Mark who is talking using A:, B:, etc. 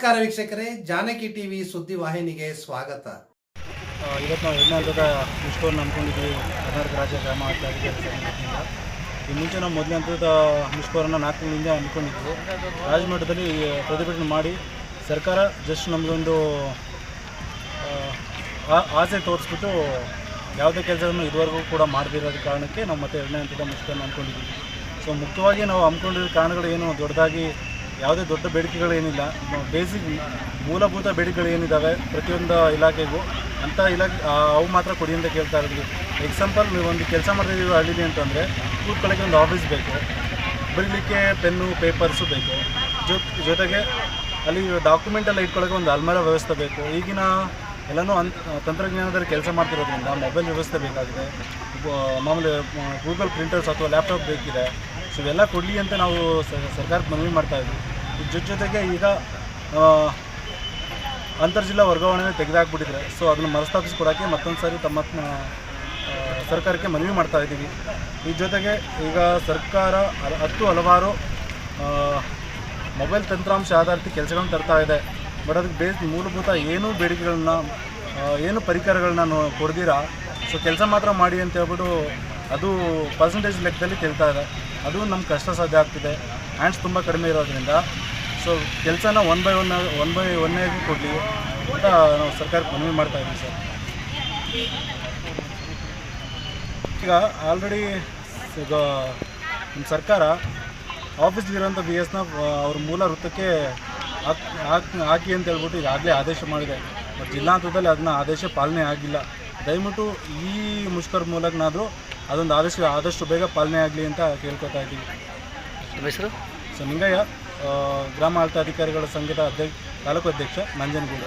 A: ನಮಸ್ಕಾರ ವೀಕ್ಷಕರೇ, ಜಾನಕಿ ಟಿವಿ ಸುದ್ದಿ ವಾಹಿನಿಗೆ ಸ್ವಾಗತ.
B: ಇವತ್ತು ನಾವು ಎರಡನೇ ಹಂತದ ಮುಷ್ಕರವನ್ನು ನಂಬ್ಕೊಂಡಿದ್ದೀವಿ ಕರ್ನಾಟಕ ರಾಜ್ಯ ಗ್ರಾಮ ಈ ಮುಂಚೆ ನಾವು ಮೊದಲನೇ ಹಂತದ ಮಿಸ್ಕೋರನ್ನು ನಾಲ್ಕು ತಿಂಗಳಿಂದ ಹಮ್ಮಿಕೊಂಡಿದ್ವಿ. ರಾಜಮಠದಲ್ಲಿ ಪ್ರತಿಭಟನೆ ಮಾಡಿ ಸರ್ಕಾರ ಜಸ್ಟ್ ನಮಗೊಂದು ಆಸೆ ತೋರಿಸ್ಬಿಟ್ಟು ಯಾವುದೇ ಕೆಲಸವನ್ನು ಇದುವರೆಗೂ ಕೂಡ ಮಾಡದಿರೋದ ಕಾರಣಕ್ಕೆ ನಾವು ಮತ್ತೆ ಎರಡನೇ ಹಂತದ ಮುಷ್ಕರನ್ನು ಹಮ್ಮಿಕೊಂಡಿದ್ದೀವಿ. ಸೊ ಮುಖ್ಯವಾಗಿ ನಾವು ಹಮ್ಮಿಕೊಂಡಿರೋ ಕಾರಣಗಳು ಏನು? ದೊಡ್ಡದಾಗಿ ಯಾವುದೇ ದೊಡ್ಡ ಬೇಡಿಕೆಗಳೇನಿಲ್ಲ ಬೇಸಿಕ್ ಮೂಲಭೂತ ಬೇಡಿಕೆಗಳು ಏನಿದ್ದಾವೆ ಪ್ರತಿಯೊಂದು ಇಲಾಖೆಗೂ ಅಂಥ ಇಲಾಖೆ ಅವು ಮಾತ್ರ ಕೊಡಿ ಅಂತ ಕೇಳ್ತಾ ಇರೋದು. ಎಕ್ಸಾಂಪಲ್ ನೀವು ಒಂದು ಕೆಲಸ ಮಾಡ್ತಿದ್ದೀವಿ ಹಳ್ಳಿಲಿ ಅಂತಂದರೆ, ಕೂತ್ಕೊಳ್ಳೋಕ್ಕೆ ಒಂದು ಆಫೀಸ್ ಬೇಕು, ಬರೀಲಿಕ್ಕೆ ಪೆನ್ನು ಪೇಪರ್ಸು ಬೇಕು. ಜೊತೆಗೆ ಅಲ್ಲಿ ಡಾಕ್ಯುಮೆಂಟ್ ಎಲ್ಲ ಇಟ್ಕೊಳ್ಳೋಕೆ ಒಂದು ಅಲ್ಮರ ವ್ಯವಸ್ಥೆ ಬೇಕು. ಈಗಿನ ಎಲ್ಲನೂ ಅನ್, ತಂತ್ರಜ್ಞಾನದಲ್ಲಿ ಕೆಲಸ ಮಾಡ್ತಿರೋದ್ರಿಂದ ಮೊಬೈಲ್ ವ್ಯವಸ್ಥೆ ಬೇಕಾಗಿದೆ. ಮಾಮೂಲಿ ಗೂಗಲ್ ಪ್ರಿಂಟರ್ಸ್ ಅಥವಾ ಲ್ಯಾಪ್ಟಾಪ್ ಬೇಕಿದೆ. ಸೊ ಇವೆಲ್ಲ ಕೊಡಲಿ ಅಂತ ನಾವು ಸರ್ಕಾರಕ್ಕೆ ಮನವಿ ಮಾಡ್ತಾ ಇದ್ವಿ. ಇದ್ರ ಜೊತೆ ಜೊತೆಗೆ ಈಗ ಅಂತರ್ಜಿಲ್ಲಾ ವರ್ಗಾವಣೆ ತೆಗೆದಾಕ್ಬಿಟ್ಟಿದ್ರೆ ಸೊ ಅದನ್ನು ಕೊಡೋಕ್ಕೆ ಮತ್ತೊಂದು ಸಾರಿ ತಮ್ಮ ಸರ್ಕಾರಕ್ಕೆ ಮನವಿ ಮಾಡ್ತಾ ಇದ್ದೀವಿ. ಈ ಜೊತೆಗೆ ಈಗ ಸರ್ಕಾರ ಹತ್ತು ಹಲವಾರು ಮೊಬೈಲ್ ತಂತ್ರಾಂಶ ಆಧಾರಿತ ಕೆಲಸಗಳನ್ನ ತರ್ತಾ ಇದೆ. ಬಟ್ ಅದಕ್ಕೆ ಬೇಸ್, ಮೂಲಭೂತ ಏನೂ ಬೇಡಿಕೆಗಳನ್ನ ಏನು ಪರಿಕರಗಳನ್ನ ಕೊಡ್ದಿರಾ. ಸೊ ಕೆಲಸ ಮಾತ್ರ ಮಾಡಿ ಅಂತ ಹೇಳ್ಬಿಟ್ಟು ಅದು ಪರ್ಸೆಂಟೇಜ್ ಲೆಕ್ಕದಲ್ಲಿ ಕೇಳ್ತಾ ಇದೆ. ಅದು ನಮ್ಮ ಕಷ್ಟ ಸಾಧ್ಯ ಆಗ್ತಿದೆ. ಹ್ಯಾಂಡ್ಸ್ ತುಂಬ ಕಡಿಮೆ ಇರೋದ್ರಿಂದ. ಸೊ, ಕೆಲಸನ one by one one by ಒನ್ನೇ ಕೊಡಲಿ ಅಂತ ನಾವು ಸರ್ಕಾರಕ್ಕೆ ಮನವಿ ಮಾಡ್ತಾ ಇದ್ದೀವಿ ಸರ್. ಈಗ ಆಲ್ರೆಡಿ ನಮ್ಮ ಸರ್ಕಾರ ಆಫೀಸ್ಲಿರೋಂಥ ಬಿ ಎಸ್ನ ಅವ್ರ ಮೂಲ ವೃತ್ತಕ್ಕೆ ಹಾಕಿ, ಹಾಕ್- ಅಂತ ಹೇಳ್ಬಿಟ್ಟು ಈಗಾಗಲೇ ಆದೇಶ ಮಾಡಿದೆ. ಬಟ್ ಜಿಲ್ಲಾ ಹಂತದಲ್ಲಿ ಅದನ್ನ ಆದೇಶ ಪಾಲನೆ ಆಗಿಲ್ಲ. ದಯವಿಟ್ಟು ಈ ಮುಷ್ಕರ ಮೂಲಕನಾದರೂ ಅದೊಂದು ಆದೇಶ ಆದಷ್ಟು ಬೇಗ ಪಾಲನೆ ಆಗಲಿ ಅಂತ ಕೇಳ್ಕೊತಾ ಇದ್ದೀವಿ
C: ಹೆಸರು?
B: ಸೊ ನಿಂಗಯ್ಯ ಗ್ರಾಮ ಆಡಳಿತಾಧಿಕಾರಿಗಳ ಸಂಘದ ಅಧ್ಯಕ್ಷ ತಾಲೂಕು ಅಧ್ಯಕ್ಷ ನಂಜನಗೂಡು